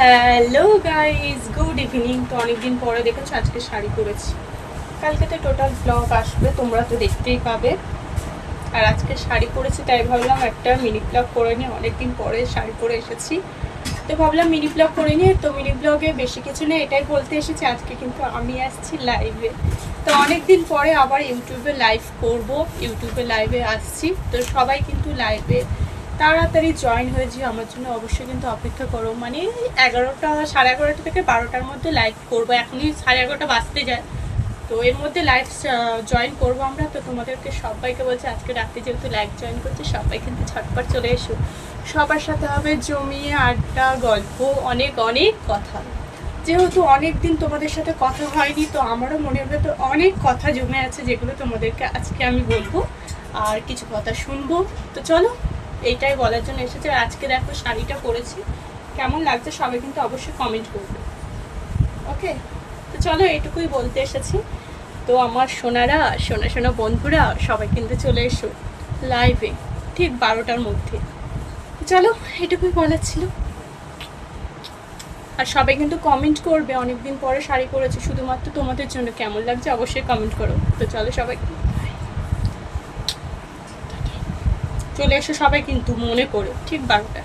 Hello guys good evening তো অনেকদিন পরে দেখেছ, আজকে শাড়ি পরেছি। কালকে তো টোটাল ব্লগ আসবে, তোমরা তো দেখতেই পাবে। আর আজকে শাড়ি পরেছি, তাই ভাবলাম একটা মিনি ব্লগ করে নিই। অনেকদিন পরে শাড়ি পরে এসেছি। তো ভাবলাম মিনি ব্লগ করে নিই। তো মিনি ব্লগে বেশি কিছু নেই এটাই বলতে এসেছি, আজকে কিন্তু আমি আসছি লাইভে তো অনেকদিন পরে আবার ইউটিউবে লাইভ করব। ইউটিউবে লাইভে আসছি। তো সবাই কিন্তু লাইভে তাড়াতাড়ি জয়েন হয়েছি আমার জন্য অবশ্যই কিন্তু অপেক্ষা করো। মানে এগারোটা, সাড়ে এগারোটা থেকে বারোটার মধ্যে লাইভ করব, এখনই সাড়ে এগারোটা বাজতে যায়। তো এর মধ্যে লাইভ জয়েন করব আমরা। তো তোমাদেরকে সবাইকে বলছি, আজকে রাতে যেহেতু লাইভ জয়েন করছি, সবাই কিন্তু ছটপট চলে এসো। সবার সাথে হবে জমিয়ে আড্ডা, গল্প, অনেক অনেক কথা। যেহেতু অনেক দিন তোমাদের সাথে কথা হয়নি, তো আমারও মনের ভেতর অনেক কথা জমে আছে, যেগুলো তোমাদেরকে আজকে আমি বলব। আর কিছু কথা শুনব। তো চলো এইটাই বলার জন্য এসেছে। আজকে দেখো শাড়িটা পরেছি। কেমন লাগছে সবাই কিন্তু অবশ্যই কমেন্ট করবে। ওকে তো চলো এইটুকুই বলতে এসেছি। তো আমার সোনারা, সোনা সোনা বন্ধুরা, সবাই কিন্তু চলে এসো লাইভে ঠিক বারোটার মধ্যে। চলো এটুকুই বলার ছিল। আর সবাই কিন্তু কমেন্ট করবে, অনেকদিন পরে শাড়ি পরেছে। শুধুমাত্র তোমাদের জন্য কেমন লাগছে অবশ্যই কমেন্ট করো। তো চলো সবাই চলে এসো সবাই কিন্তু মনে করে ঠিক বারোটা